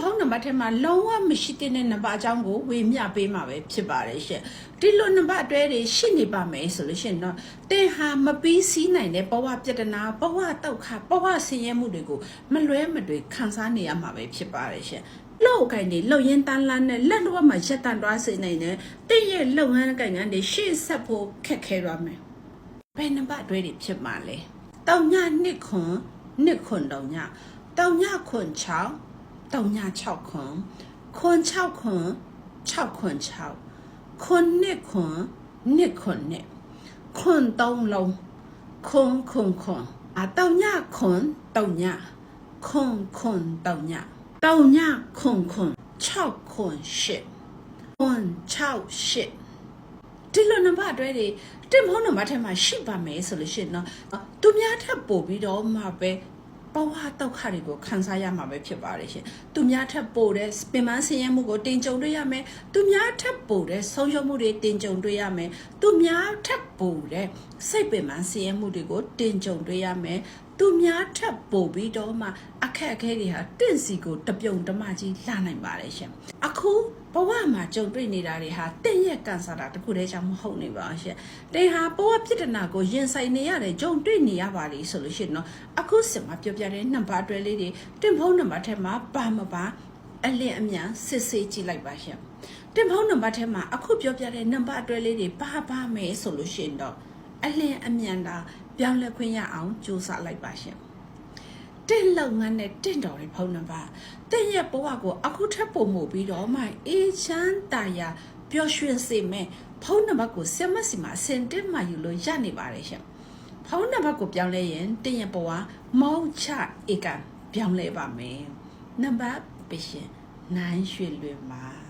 ဖုန်းနံပါတ်ထဲမှာလုံးဝမရှိတဲ့နံပါတ်အကြောင်းကိုဝေမျှပေးမှာပဲဖြစ်ပါတယ်ရှင်ဒီလိုနံပါတ်အတွဲတွေရှိနေပါမယ်ဆိုလို့ရှိရင်တော့တင်ဟာမပြီးစီးနိုင်တဲ့ဘဝပြဿနာဘဝတောက်ခဘဝဆင်းရဲမှုတွေကိုမလွဲမသွေခံစားနေရမှာပဲဖြစ်ပါတယ်ရှင်လောက်ကိုင်းနေလောက်ရင်တန်းလန်းနဲ့လက်တော့မှရက်တန်သွားစေနိုင်တဲ့တင့်ရဲ့လုပ်ငန်းကိုင်ငန်းတွေရှေ့ဆက်ဖို့ခက်ခဲရမယ်ဘယ်နံပါတ်အတွဲတွေဖြစ်မှာလဲတောင်ညနှစ်ခွန်နှစ်ခွန်တောင်ညတောင်ညခွန်6 တောင်ည6ခွန်ခွန်6ခွန်6ခွန်6ခွန်နှစ်ခွန်နှစ်ခွန်နှစ်ခွန်သုံးလုံးခွန်ခွန်ခွန်အတောင်ညခွန်တောင်ညခွန်ခွန်တောင်ညတောင်ညခွန်ခွန်6ခွန်8ခွန်6 8ဒီလိုနံပါတ်အတွဲတွေတင်ဖုန်းနံပါတ်ထဲမှာရှိပါမယ်ဆိုလို့ရှိရင်တော့သူများထပ်ပို့ပြီးတော့မှပဲ ပဝါတောက်ခတွေကိုခန်းစားရမှာပဲဖြစ်ပါတယ်ရှင်။သူများထပ်ပို့တဲ့ပင်မဆင်းရဲမှုကိုတင်ကြုံတွေ့ရမယ်။သူများထပ်ပို့တဲ့ဆုံးရှုံးမှုတွေတင်ကြုံတွေ့ရမယ်။သူများထပ်ပို့တဲ့စိတ်ပင်မဆင်းရဲမှုတွေကိုတင်ကြုံတွေ့ရမယ်။သူများထပ်ပို့ပြီးတော့မှအခက်အခဲတွေဟာတင့်စီကိုတပြုံတမကြီးလာနိုင်ပါတယ်ရှင်။အခုဘဝမှာကြုံတွေ့နေတာတွေဟာတင့် ရဲ့ကန်ဆာတာတစ်ခုတည်းကြောင့်မဟုတ်နေပါဘူးရှင်။တင်ဟာဘဝပြဿနာကိုရင်ဆိုင်နေရတယ်ကြုံတွေ့နေရပါလေဆိုလို့ရှိရင်တော့အခုစင်မှာပြောပြတဲ့နံပါတ်တွဲလေးတွေတင်ဖုန်းနံပါတ်ထဲမှာပါမပါအလင်းအမြန်စစ်ဆေးကြည့်လိုက်ပါရှင်။တင်ဖုန်းနံပါတ်ထဲမှာအခုပြောပြတဲ့နံပါတ်တွဲလေးတွေပါပါမယ်ဆိုလို့ရှိရင်တော့အလင်းအမြန်တာပြောင်းလဲခွင့်ရအောင်ကြိုးစားလိုက်ပါရှင်။တင့်လုပ်ငန်းနဲ့တင့်တော်တဲ့ဖုန်းနံပါတ်တင့်ရဲ့ဘဝကိုအခုထပ်ပုံမှုပြီးတော့မှအေးချမ်းတာယာ ပျော်ရွှင်စေမယ်ဖုန်းနံပါတ်ကိုဆင်မစီမှာအစင်တက်မှယူလို့ရနေပါတယ်ရှင်ဖုန်းနံပါတ်ကိုပြောင်းလဲရင်တင့်ရဲ့ဘဝမောက်ချဧကန်ပြောင်းလဲပါမယ်နံပါတ်ပေးရှင်နိုင်ရွှေလွင်ပါ